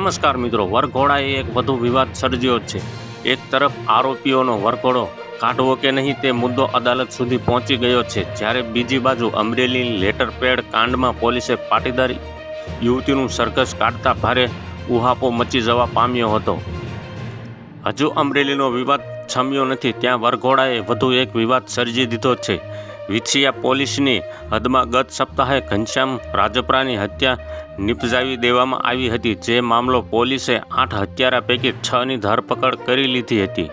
નમસ્કાર મિત્રો, વરઘોડાએ એક વધુ વિવાદ સર્જ્યો છે. એક તરફ આરોપીઓનો વરઘોડો કાઢવો કે નહીં તે મુદ્દો અદાલત સુધી પહોંચી ગયો છે. જ્યારે બીજી બાજુ અમરેલી લેટર પેડ કાંડમાં પોલીસે પાટીદાર યુવતીનું સરઘસ કાઢતા ભારે ઉહાપો મચી જવા પામ્યો હતો. હજુ અમરેલીનો વિવાદ છમ્યો નથી, ત્યાં વરઘોડાએ વધુ એક વિવાદ સર્જી દીધો છે. વિછિયા પોલીસની હદમાં ગત સપ્તાહે ઘનશ્યામ રાજપરાની હત્યા નિપજાવી દેવામાં આવી હતી. જે મામલો પોલીસે આઠ હત્યારા પૈકી છની ધરપકડ કરી લીધી હતી.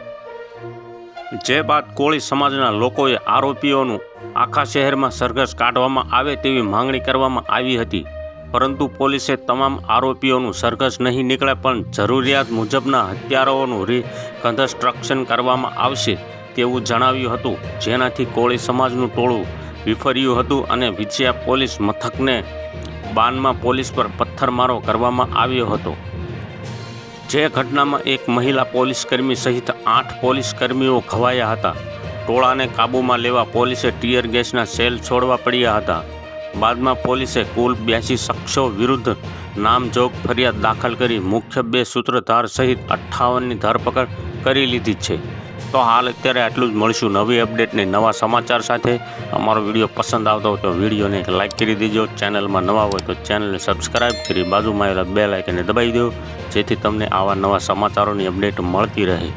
જે બાદ કોળી સમાજના લોકોએ આરોપીઓનું આખા શહેરમાં સરઘસ કાઢવામાં આવે તેવી માંગણી કરવામાં આવી હતી. પરંતુ પોલીસે તમામ આરોપીઓનું સરઘસ નહીં નીકળે પણ જરૂરિયાત મુજબના હત્યારાઓનું રિકન્સ્ટ્રક્શન કરવામાં આવશે. તેવું જણાવ્યું હતું, જેનાથી કોળી સમાજનું ટોળું વિફર્યું હતું અને વિજયા પોલીસ મથકને બાનમાં પોલીસ પર પથ્થરમારો કરવામાં આવ્યો હતો. જે ઘટનામાં એક મહિલા પોલીસકર્મી સહિત આઠ પોલીસકર્મીઓ ઘવાયા હતા. ટોળાને કાબૂમાં લેવા પોલીસે ટીયર ગેસના સેલ છોડવા પડ્યા હતા. બાદમાં પોલીસે કુલ બ્યાસી શખ્સો વિરુદ્ધ નામજોગ ફરિયાદ દાખલ કરી મુખ્ય બે સૂત્રધાર સહિત અઠ્ઠાવનની ધરપકડ કરી લીધી છે. તો હાલ અત્યારે આટલું જ મળશું નવી અપડેટને નવા સમાચાર સાથે. અમારો વીડિયો પસંદ આવતો હોય તો વિડીયોને લાઇક કરી દેજો. ચેનલમાં નવા હોય તો ચેનલને સબસ્ક્રાઈબ કરી બાજુમાં આવેલા બે લાઇકને દબાવી દો. જેથી તમને આવા નવા સમાચારોની અપડેટ મળતી રહે.